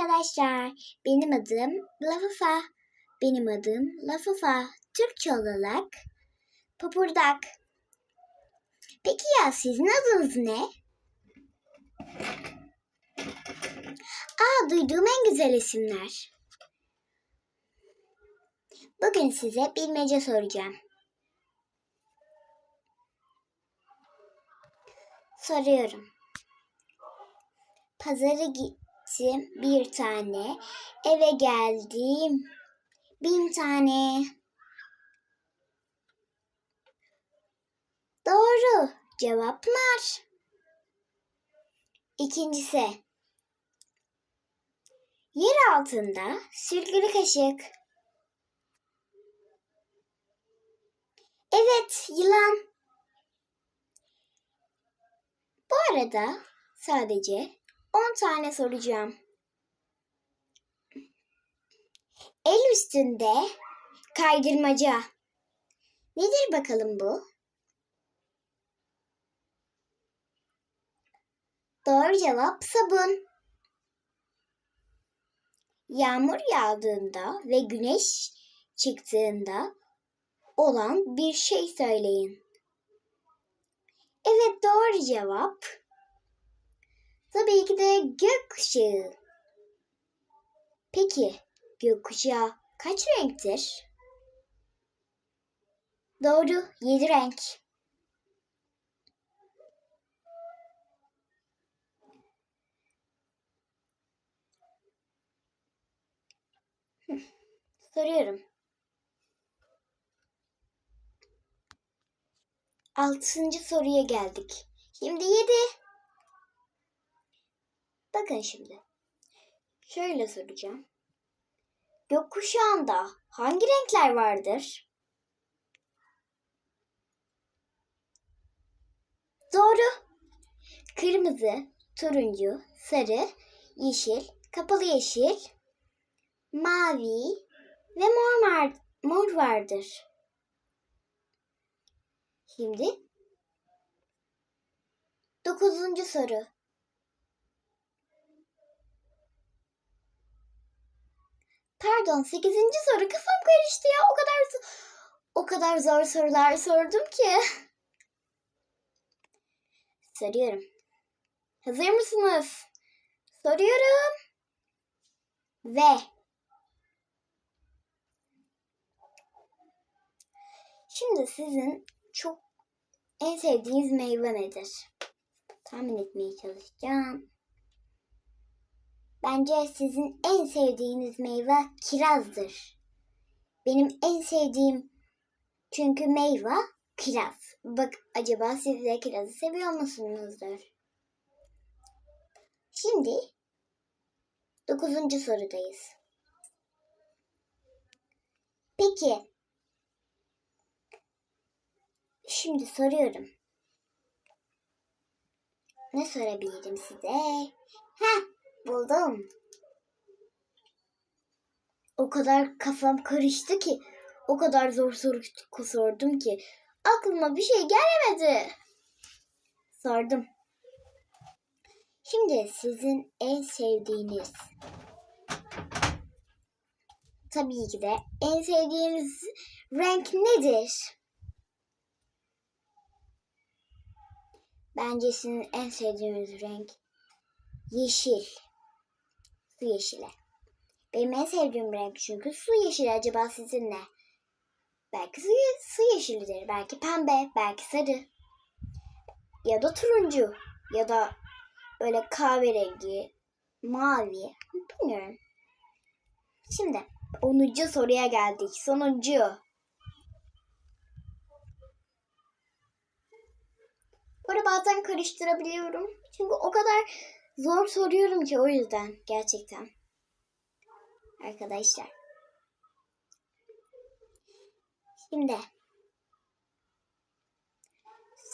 arkadaşlar. Benim adım Lafafa. Benim adım Lafafa. Türkçe olarak Papurdak. Peki ya sizin adınız ne? Aa duyduğum en güzel isimler. Bugün size bilmece soracağım. Soruyorum. Pazara gittim bir tane, eve geldim bin tane. Doğru cevaplar. İkincisi. Yer altında sürgülü kaşık. Evet, yılan. Bu arada sadece 10 tane soracağım. El üstünde kaydırmaca. Nedir bakalım bu? Doğru cevap sabun. Yağmur yağdığında ve güneş çıktığında olan bir şey söyleyin. Evet doğru cevap. Tabii ki de gökkuşağı. Peki gökkuşağı kaç renktir? Doğru, yedi renk. Soruyorum. Altıncı soruya geldik. Şimdi yedi. Bakın şimdi. Şöyle soracağım. Gökkuşağında hangi renkler vardır? Doğru. Kırmızı, turuncu, sarı, yeşil, kapalı yeşil, mavi ve mor, var, mor vardır. Şimdi dokuzuncu soru. Pardon, sekizinci soru. Kafam karıştı ya. O kadar o kadar zor sorular sordum ki. Soruyorum. Hazır mısınız? Soruyorum. Ve Şimdi sizin çok en sevdiğiniz meyve nedir? Tahmin etmeye çalışacağım. Bence sizin en sevdiğiniz meyve kirazdır. Benim en sevdiğim çünkü meyve kiraz. Bak acaba siz de kirazı seviyor musunuzdur? Şimdi dokuzuncu sorudayız. Peki. Şimdi soruyorum. Ne sorabilirim size? Heh, buldum. O kadar kafam karıştı ki, o kadar zor soru sordum ki aklıma bir şey gelmedi. Sordum. Şimdi sizin en sevdiğiniz tabii ki de en sevdiğiniz renk nedir? Bence sizin en sevdiğiniz renk yeşil. Su yeşili. Benim en sevdiğim renk çünkü su yeşili. Acaba sizin ne? Belki su, su yeşilidir. Belki pembe. Belki sarı. Ya da turuncu. Ya da böyle kahverengi, mavi. Bilmiyorum. Şimdi 10. soruya geldik. Sonuncu. Böyle bazen karıştırabiliyorum. Çünkü o kadar zor soruyorum ki o yüzden gerçekten. Arkadaşlar. Şimdi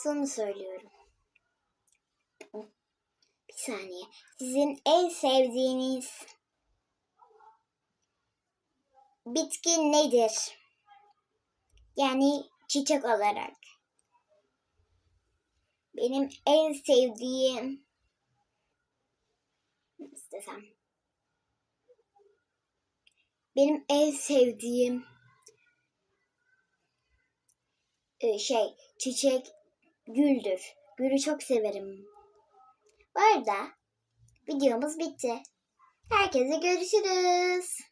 sonu söylüyorum. Bir saniye. Sizin en sevdiğiniz bitki nedir? Yani çiçek olarak. Benim en sevdiğim istesem. Benim en sevdiğim e, şey çiçek güldür. Gülü çok severim. Bu arada videomuz bitti. Herkese görüşürüz.